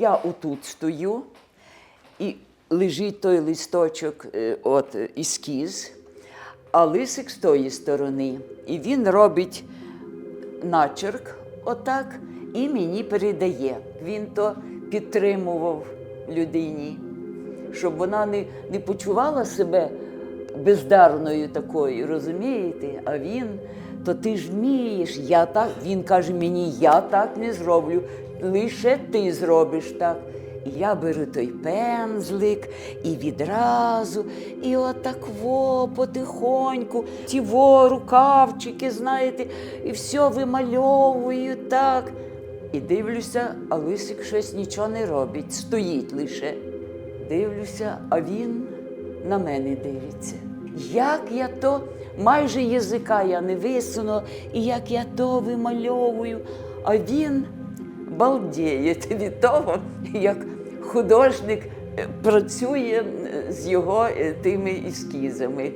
я отут стою, і лежить той листочок, е, от ескіз, а лисик з тої сторони. І він робить начерк отак і мені передає. Він то підтримував людині, щоб вона не, не почувала себе бездарною такою, розумієте? А він, то ти ж вмієш, я так. Він каже мені, я так не зроблю, лише ти зробиш так. І я беру той пензлик і відразу, і отак во потихоньку, ті во рукавчики, знаєте, і все вимальовую так. І дивлюся, а лисик щось нічого не робить, стоїть лише. Дивлюся, а він на мене дивиться. Як я то майже язика я не висуну, і як я то вимальовую, а він балдіє від того, як художник е, працює е, з його е, тими ескізами.